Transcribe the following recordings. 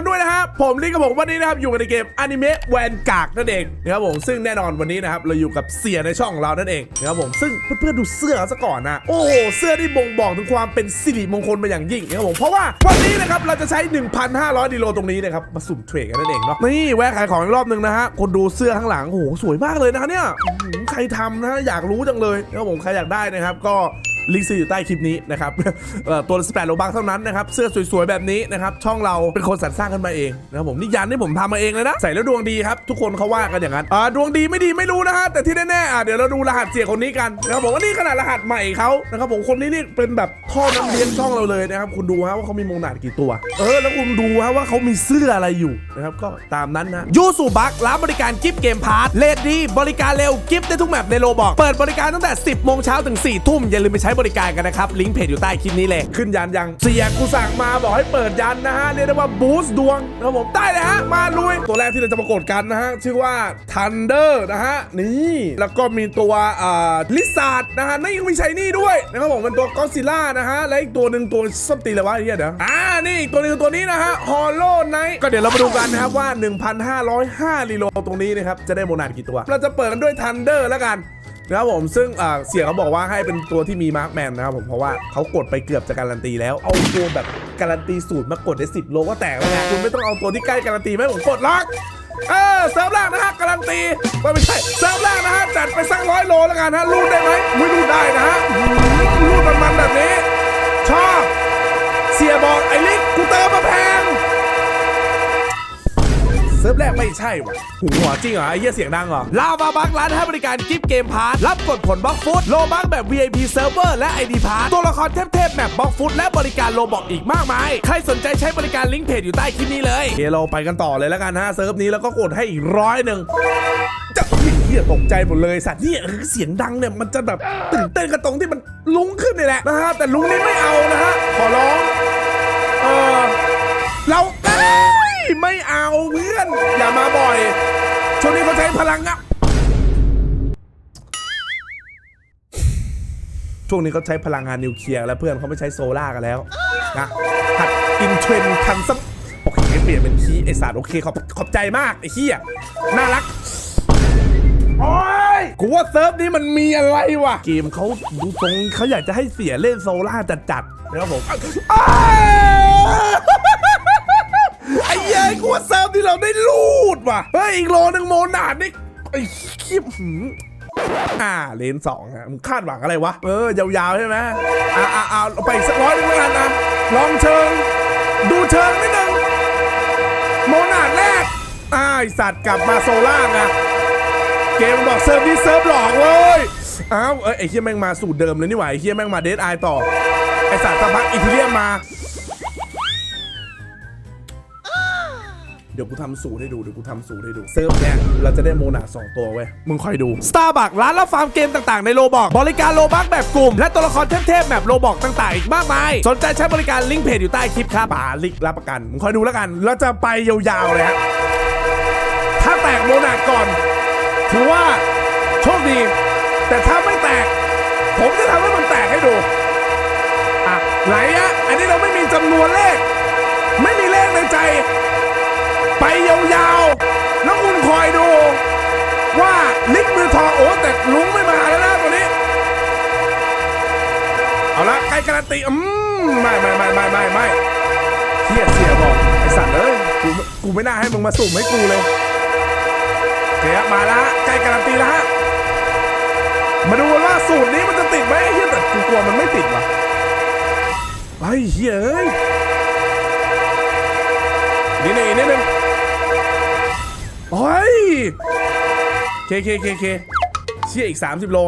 คนด้วยนะฮะผมลิกกับผมวันนี้นะครับอยู่กันในเกมอนิเมะแวนกากนั่นเองนะครับผมซึ่งแน่นอนวันนี้นะครับเราอยู่กับเสียในช่องของเรานั่นเองนะครับผมซึ่งเพื่อนๆดูเสื้อซะก่อนนะโอ้โหเสื้อที่บ่งบอกถึงความเป็นสิริมงคลเป็นอย่างยิ่งนะครับผมเพราะว่าวันนี้นะครับเราจะใช้ 1,500ดิโลตรงนี้นะครับมาสุ่มเทรดกันนั่นเองเนาะนี่แวะขายของอีกรอบหนึ่งนะฮะคนดูเสื้อข้างหลังโอ้โหสวยมากเลยนะเนี่ยใครทำนะอยากรู้จังเลยนะครับผมใครอยากได้นะครับก็ ลิงก์ซื้ออยู่ใต้คลิปนี้นะครับตัวละ18โลบักเท่านั้นนะครับเสื้อสวยๆแบบนี้นะครับช่องเราเป็นคนสรรสร้างขึ้นมาเองนะครับผมนี่ยันที่ผมทำมาเองเลยนะใส่แล้วดวงดีครับทุกคนเขาว่ากันอย่างนั้นอ่าดวงดีไม่ดีไม่รู้นะฮะแต่ที่แน่ๆอะเดี๋ยวเราดูรหัสเสียคนนี้กันนะครับผมว่านี่ขนาดรหัสใหม่เขานะครับผมคนนี้นี่เป็นแบบท่อน้ำเลี้ยงช่องเราเลยนะครับคุณดูฮะว่าเขามีมงหนาดกี่ตัว เออ แล้วคุณดูฮะว่าเขามีเสื้ออะไรอยู่นะครับก็ตามนั้นนะยูสุบักรับบริการกิฟต์เกมพาร์ทเลดดีบริการเร็วกิฟต์ได้ทุกแมปในโลบอกเปิดบริการตั้งแต่ 10โมงเช้าถึง4ทุ่มอย่าลืมไปใช้บริการกันนะครับ ลิงก์เพจอยู่ใต้คลิปนี้เลย ขึ้นยันยังเสียกูสั่งมาบอกให้เปิดยันนะฮะ เรียกได้ว่าบูสต์ดวงนะครับผมได้เลยฮะ มาลุย ตัวแรกที่เราจะปรากฏกันนะฮะ ชื่อว่า Thunder นะฮะ นี่ แล้วก็มีตัวอ่าลิซาร์ดนะฮะนี่ยังมีชายนี่ด้วยนะครับผมเป็นตัวก็ซิล่านะฮะ และอีกตัวหนึ่งตัวส้มตีเลยวะเหี้ยเดี๋ยวอ่านี่อีกตัวหนึงตัวนี้นะฮะฮอลโลไนท์ก็เดี๋ยวเรามาดูกันนะครับว่า 1,505ลีโลตรงนี้นะครับจะได้โมนาดกี่ตัว เราจะเปิดกันด้วย Thunder แล้วกัน นะครับผมซึ่งเสียเขาบอกว่าให้เป็นตัวที่มีมาร์คแมนนะครับผมเพราะว่าเขากดไปเกือบจะการันตีแล้วเอาตัวแบบการันตีสูตรมากดได้ 10 โลก็แตกแล้วไงคุณไม่ต้องเอาตัวที่ใกล้การันตีไหมผมกดล็อกเออเซิร์ฟแรกนะฮะการันตีไม่ใช่เซิร์ฟแรกนะฮะจัดไปสักร้อยโลแล้วกันฮะรูดได้ไหมไม่รูดได้นะฮะรูดมันๆแบบนี้ ชอบ เสียบอกไอ้ลิกกูเติมมาแพง ซิร์ฟแรกไม่ใช่ว่ะหูหัวจริงเหรอไอ้เหี้ยเสียงดังเหรอลาวาบักร้านให้บริการกิฟต์เกมพาร์ทรับกดผลบล็อกฟุตโลบักแบบ VIP เซิร์ฟเวอร์และ ID พาร์ทตัวละครเทพๆแบบบล็อกฟุตและบริการโลบอกอีกมากมาย ใครสนใจใช้บริการลิงก์เพจอยู่ใต้คลิปนี้เลยเคเราไปกันต่อเลยแล้วกันฮะเซิร์ฟนี้แล้วก็กดให้อีกร้อยหนึ่งจะเหี้ยตกใจหมดเลยสัตว์เนี่ยคือเสียงดังเนี่ยมันจะแบบตื่นเต้นกระตรงที่มันลุ้งขึ้นนี่แหละนะฮะแต่ลุ้งนี่ไม่เอานะฮะขอร้องเออเรา ไม่เอาเพื่อน อย่ามาบ่อย ช่วงนี้เขาใช้พลังอะช่วงนี้เขาใช้พลังงานนิวเคลียร์แล้วเพื่อนเขาไม่ใช้โซล่ากันแล้วนะหัดอินเทรนทันสักโอเคเปลี่ยนเป็นคีย์ไอสารโอเคขอบขอบใจมากไอ้เหี้ยน่ารักโอ้ยกูว่าเซิร์ฟนี้มันมีอะไรวะเกมเขาดูตรงเขาอยากจะให้เสียเล่นโซล่าจัดๆนะครับผม เฮ้ย อีกโลนึงโมนาดนี่ไอ้ขี้หืมอ่าเลนสองอะมึงคาดหวังอะไรวะ เออ ยาวๆใช่ไหมอ่าอ่าอ่าเอาไปอีกสักร้อยหนึงแล้วกันนะลองเชิง ดูเชิงนิดนึงโมนาดแรกอ่าไอสัตว์กลับมาโซล่าไงเกมบอกเซิร์ฟนี้เซิร์ฟหลอกเว้ยอ้าวเอ้ยไอ้เฮียแม่งมาสูตรเดิมเลยนี่หว่าไอ้เฮียแม่งมาเดทไอต่อไอสัตว์สักพักอิตาเลียนมา เดี๋ยวกูทำสูตรให้ดู เดี๋ยวกูทำสูตรให้ดู เซิร์ฟเนี่ยเราจะได้โมนาสองตัวเว้ย มึงค่อยดู Starbucks ร้านรับฟาร์มเกมต่างๆในโลบอกบริการโลบักแบบกลุ่ม และตัวละครเทพๆแบบโลบอกต่างๆอีกมากมาย สนใจใช้บริการลิงก์เพจอยู่ใต้คลิปครับป่าลิกรับประกัน มึงค่อยดูแล้วกัน เราจะไปยาวๆเลยฮะถ้าแตกโมนาก่อน ถือว่าโชคดี แต่ถ้าไม่แตก ผมจะทำให้มันแตกให้ดูอะไหนอะอันนี้เราไม่มีจำนวนเลข ไม่มีเลขในใจ ไปยาวๆ แล้วคุณคอยดู ว่าลิกมือทองโอ้แต่ลุงไม่มาแล้วนะตัวนี้ เอาละใกล้การันตีอืมไม่ไม่ไม่ไม่ไม่ไม่เฮียเสียบอกไอสัตว์เลยกูกูไม่น่าให้มึงมาสุ่มให้กูเลยเคครับมาละใกล้การันตีแล้วฮะมาดูว่าสูตรนี้มันจะติดไหมเฮียแต่กูกลัวมันไม่ติดว่ะไอ้เฮียเอ้ยนี่นี่นี่นึง โอ้ยเคเคเคเคเชี่ยอีก 30 โล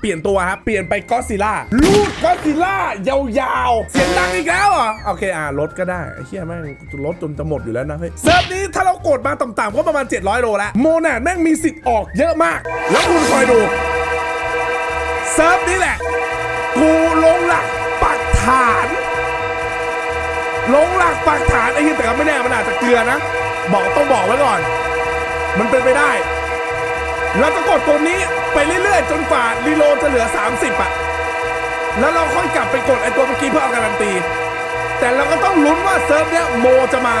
เปลี่ยนตัวครับ เปลี่ยนไปก็ซิล่าลูดก็ซิล่ายาวๆ เสียงดังอีกแล้วเหรอโอเค อะลดก็ได้ไอ้เหี้ยแม่งลดจนจะหมดอยู่แล้วนะเฮ้ยเซิร์ฟนี้ถ้าเรากดมาต่ำๆก็ประมาณ 700 โลแล้วโมนาแม่งมีสิทธิ์ออกเยอะมาก แล้วคุณคอยดูเซิร์ฟนี้แหละ กูลงหลักปักฐานลงหลักปักฐานไอ้เหี้ยแต่ก็ไม่แน่มันอาจจะเกลือนะ บอกต้องบอกไว้ก่อน มันเป็นไปได้ เราจะกดตัวนี้ไปเรื่อยๆ จนกว่ารีโหลดจะเหลือ 30อะแล้วเราค่อยกลับไปกดไอ้ตัวเมื่อกี้เพื่อเอาการันตี แต่เราก็ต้องลุ้นว่าเซิร์ฟเนี้ยโมจะมา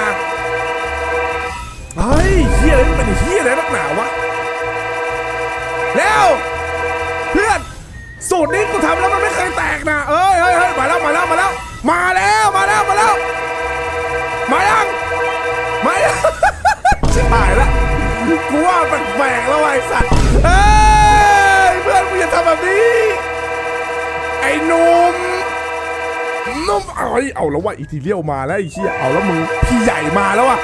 เฮ้ยเฮียอะไรมันเป็นเฮียอะไรนักหนาวะ แล้วเพื่อนสูตรนี้กูทำแล้วมันไม่เคยแตกนะ เอ้ยเฮ้ยเฮ้ยมาแล้วมาแล้วมาแล้ว มาแล้วมาแล้วมาแล้ว มายังมายังชิบหายละ กูว่าแปลกๆแล้วไอ้สัตว์เอ้ยเพื่อนมึงอย่าทำแบบนี้ ไอ้หนุ่มนุ่มเอ้ยเอาแล้วว่ะอีทีเรียวมาแล้วไอ้เชี่ยเอาแล้วมึงพี่ใหญ่มาแล้วว่ะ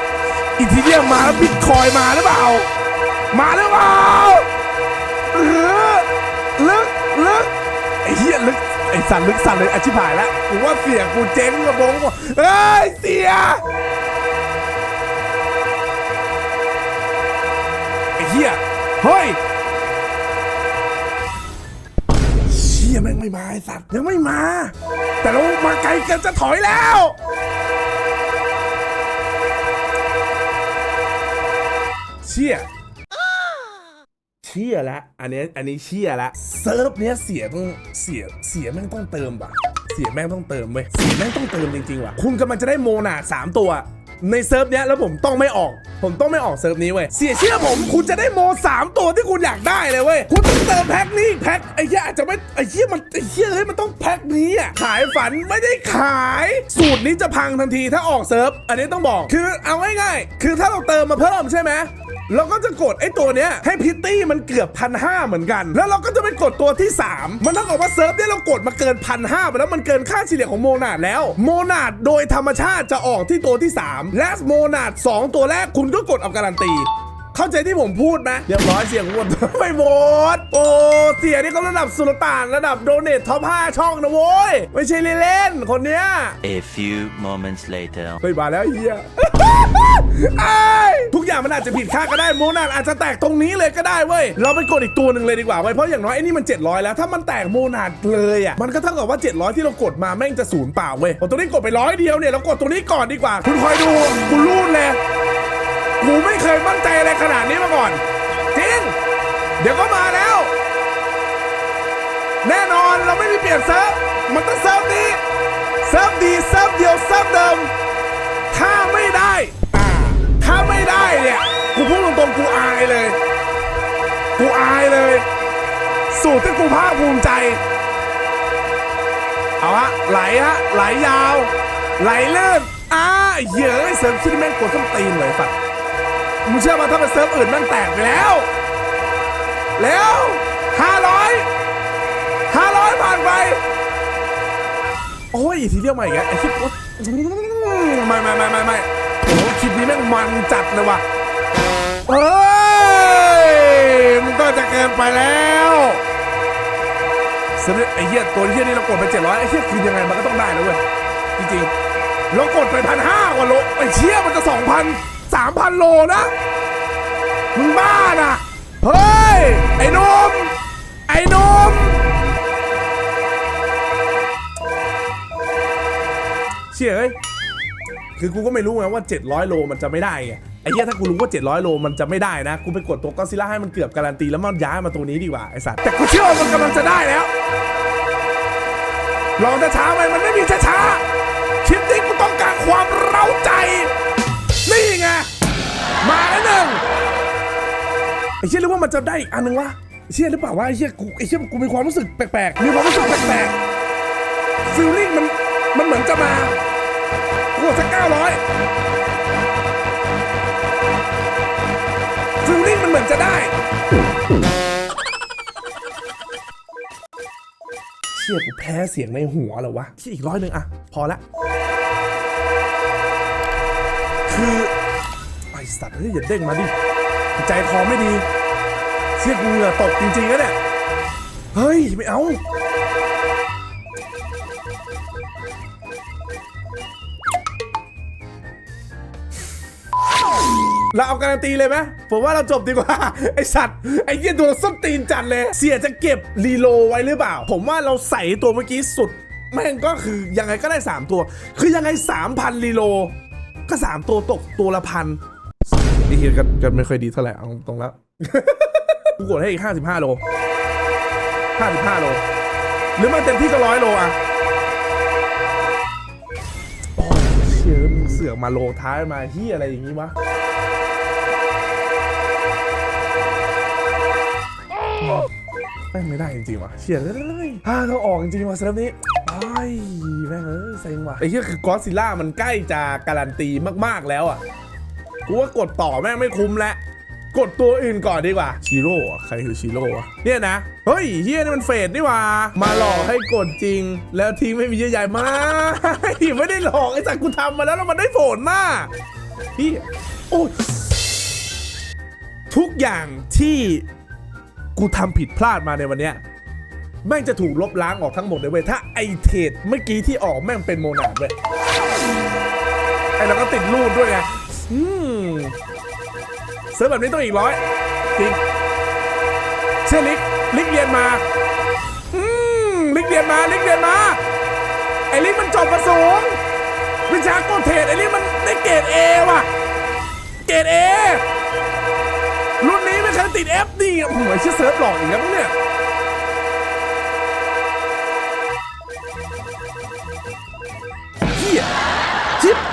อีทีเรียวมาแล้วบิตคอยมาหรือเปล่า มาหรือเปล่าเออลึกลึกไอ้เหี้ยลึกไอ้สันลึกสันเลยอาชิบายแล้วกูว่าเสียกูเจ๊งกระบงว่ะเอ้ยเสียียเฮ้ยเชี่ยแม่งไม่มาไอ้สัตว์ยังไม่มา แต่เรามาไกลเกินจะถอยแล้วเชี่ยเชี่ยแล้วอันนี้อันนี้เชี่ยแล้วเซิร์ฟเนี้ยเสียต้องเสียเสียแม่งต้องเติมว่ะ เสียแม่งต้องเติมเว้ยเสียแม่งต้องเติมจริงๆว่ะ คุณกำลังจะได้โมนาสามตัว ในเซิร์ฟเนี้ยแล้วผมต้องไม่ออก ผมต้องไม่ออกเซิร์ฟนี้เว้ย เสียเชื่อผมคุณจะได้โมสามตัวที่คุณอยากได้เลยเว้ย คุณต้องเติมแพ็คนี้แพ็คไอ้เหี้ยอาจจะไม่ไอ้เหี้ยมันไอ้เหี้ยเฮ้ยมันต้องแพ็คนี้อะขายฝันไม่ได้ขาย สูตรนี้จะพังทันทีถ้าออกเซิร์ฟอันนี้ต้องบอกคือเอาง่ายๆคือถ้าเราเติมมาเพิ่มใช่ไหม เราก็จะกดไอ้ตัวเนี้ยให้พิตตี้มันเกือบพันห้าเหมือนกัน แล้วเราก็จะไปกดตัวที่ 3 มันต้องบอกว่าเซิร์ฟเนี่ยเรากดมาเกินพันห้าไปแล้วมันเกินค่าเฉลี่ยของโมนาดแล้ว โมนาดโดยธรรมชาติจะออกที่ตัวที่ 3 และโมนาด2ตัวแรกคุณก็กดเอาการันตี เข้าใจที่ผมพูดไหมเรียบร้อยเสียงหมดไม่หมดโอ้เสียนี่ก็ระดับสุลต่านระดับโดเนทท็อป5ช่องนะโว้ยไม่ใช่เล่นๆคนเนี้ย A few moments later. เฮ้ยมาแล้วไอ้เฮียไอ้ทุกอย่างมันอาจจะผิดคาดก็ได้โมนาดอาจจะแตกตรงนี้เลยก็ได้เว้ยเราไปกดอีกตัวหนึ่งเลยดีกว่าเว้ยเพราะอย่างน้อยไอ้นี่มัน 700 แล้วถ้ามันแตกโมนาดเลยอะมันก็เท่ากับว่า 700 ที่เรากดมาแม่งจะศูนย์เปล่าเว้ยโอ้ตัวนี้กดไปร้อยเดียวเนี่ยเรากดตัวนี้ก่อนดีกว่า คุณคอยดูกูรูดเลย กูไม่เคยมั่นใจอะไรขนาดนี้มาก่อน จริง เดี๋ยวก็มาแล้ว แน่นอนเราไม่มีเปลี่ยนเซิร์ฟ มันต้องเซิร์ฟนี้ เซิร์ฟดีเซิร์ฟเดียวเซิร์ฟเดิม ถ้าไม่ได้ ถ้าไม่ได้เนี่ย กูพูดตรงๆกูอายเลย กูอายเลย สูตรที่กูภาคภูมิใจ เอาฮะไหลฮะไหลยาว ไหลเลื่อนอ่าเยอะเซิร์ฟที่แม่งกดส้นตีนเลยสัตว์ มึงเชื่อมาถ้าเป็นเซิร์ฟอื่นม่งแตกไปแล้ว แล้วห้าร้อยห้าร้อยผ่านไป โอ้ยทีเดียวใหม่อีกแล้วไอ้คลิปไม่ไม่ไม่ไม่ไม่โอ้คลิปนี้แม่งมันจัดเลยว่ะเฮ้ยมันก็จะเกินไปแล้วสำหรับไอ้เหี้ยตัวเหี้ยนี่เรากดไปเจ็ดร้อยไอ้เหี้ยคือยังไงมันก็ต้องได้นะเว้ยจริงๆเรากดไปพันห้ากว่าโลไอ้เชี่ยมันจะสองพันามพันโลนะ มึงบ้าน่ะ เฮ้ย ไอ้นม ไอ้นม เชี่ยเอ้ยคือกูก็ไม่รู้ไงว่า 700 โลมันจะไม่ได้ไงไอ้เหี้ยถ้ากูรู้ว่า 700 โลมันจะไม่ได้นะ กูไปกดตัวก็ซิล่าให้มันเกือบการันตีแล้วมันย้ายมาตัวนี้ดีกว่าไอ้สัตว์แต่กูเชื่อว่ามันกำลังจะได้แล้วลองช้าๆไปมันไม่มีช้าๆ มันจะได้อีกอันหนึงวะเชี่ยหรือเปล่าวะไอ้เชี่ยกูไอ้เชี่ยกูมีความรู้สึกแปลกๆมีความรู้สึกแปลกๆฟิลลิ่งมันมันเหมือนจะมากูกดสักเก้าร้อยฟิลลิ่งมันเหมือนจะได้เชี่ยกูแพ้เสียงในหัวเหรอวะที่อีกร้อยหนึ่งอะพอละคือไอสัตว์เฮ้ยอย่าเด้งมาดิใจคอไม่ดี เชี่ยกูเหงื่อตกจริงๆนะเนี่ย เฮ้ย ไม่เอา เราเอาการันตีเลยไหมผมว่าเราจบดีกว่า ไอสัตว์ ไอเหี้ยตัวส้นตีนจัดเลย เสียจะเก็บรีโลไว้หรือเปล่า ผมว่าเราใส่ตัวเมื่อกี้สุด แม่งก็คือยังไงก็ได้ 3 ตัว คือยังไง 3,000รีโล ก็ 3 ตัวตกตัวละพันนี่เฮียกันกันไม่ค่อยดีเท่าไหร่เอาตรงแล้ว กูกดให้อีกห้าสิบห้าโลห้าสิบห้าโล หรือมันเต็มที่ก็ร้อยโลอะเชื่อมเสือกมาโลท้ายมาที่อะไรอย่างนี้วะแม่งไม่ได้จริงๆว่ะเชี่ยเลยฮ่าต้องออกจริงๆว่ะสำหรับนี้ไอ้แม่งเอ้ยเซ็งว่ะไอ้เหี้ยคือกอซิล่ามันใกล้จะการันตีมากๆแล้วอะกูว่ากดต่อแม่งไม่คุ้มแล้ว กดตัวอื่นก่อนดีกว่าชิโร่อะใครคือชิโร่อะเนี่ยนะ เฮ้ยเฮียนี่มันเฟดนี่หว่า มาหลอกให้กดจริง แล้วทิ้งไม่มีเยื่อใยมากไม่ได้หลอกไอ้สัตว์กูทำมาแล้วแล้วมันได้ผลมากพี่โอ้ยทุกอย่างที่กูทำผิดพลาดมาในวันเนี้ยแม่งจะถูกลบล้างออกทั้งหมดเลยเว้ยถ้าไอเทรดเมื่อกี้ที่ออกแม่งเป็นโมนาดเว้ยไอเราก็ติดรูดด้วยไงอืมเซิร์ฟแบบนี้ต้องอีกร้อยจริงเชื่อลิกลิกเรียนมาอืมลิกเรียนมาลิกเรียนมาไอ้ลิกมันจบมาสูงวิชาโกเทศไอ้ลิกมันได้เกรดเอว่ะเกรดเอรุ่นนี้ไม่เคยติดเอฟนี่โอ้โหชื่อเซิร์ฟหลอกอีกแล้วเนี่ย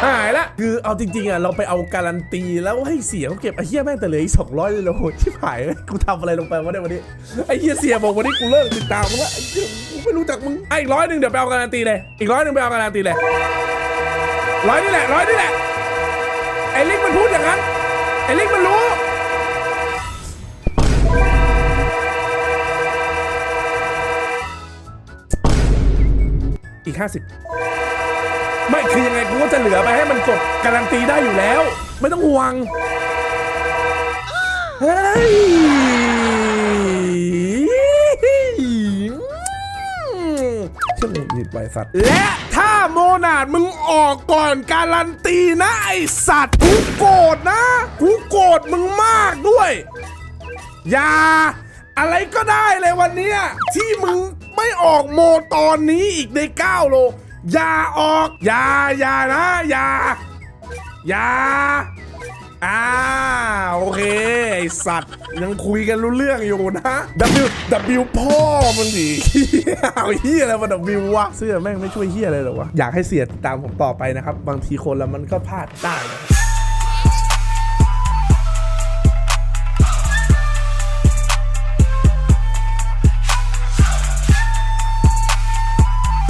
หายละคือเอาจริงๆอะเราไปเอาการันตีแล้วให้เสียเขาเก็บไอ้เฮียแม่งแต่เหลืออีกสองร้อยเลยโลชิปหายเลยกูทำอะไรลงไปวะเนี่ยวันนี้ไอ้เฮียเสียบอกวันนี้กูเลิกติดตามมึงละไอ้เหี้ยกูไม่รู้จักมึงไอ้อีกร้อยหนึ่งเดี๋ยวไปเอาการันตีเลย อีกร้อยหนึ่งไปเอาการันตีเลยร้อยนี่แหละร้อยนี่แหละไอ้ลิกมันพูดอย่างนั้นไอ้ลิกมันรู้อีกห้าสิบ ไม่คือยังไงกูก็จะเหลือไปให้มันกดการันตีได้อยู่แล้ว ไม่ต้องห่วงเฮ้ยช่างหงุดหงิดไปสัตว์ และถ้าโมนาดมึงออกก่อนการันตีนะไอสัตว์กูโกรธนะกูโกรธมึงมากด้วย อย่า อะไรก็ได้เลยวันนี้ที่มึงไม่ออกโมตอนนี้อีกใน9โล อย่าออก อย่าอย่านะอย่าอย่าอ่าโอเค ไอสัตว์ ยังคุยกันรู้เรื่องอยู่นะ W W พ่อมันดิเอาเฮียอะไรมา W วะเสื้อแม่งไม่ช่วยเฮียอะไรหรอวะ อยากให้เสียติดตามผมต่อไปนะครับ บางทีคนแล้วมันก็พลาดได้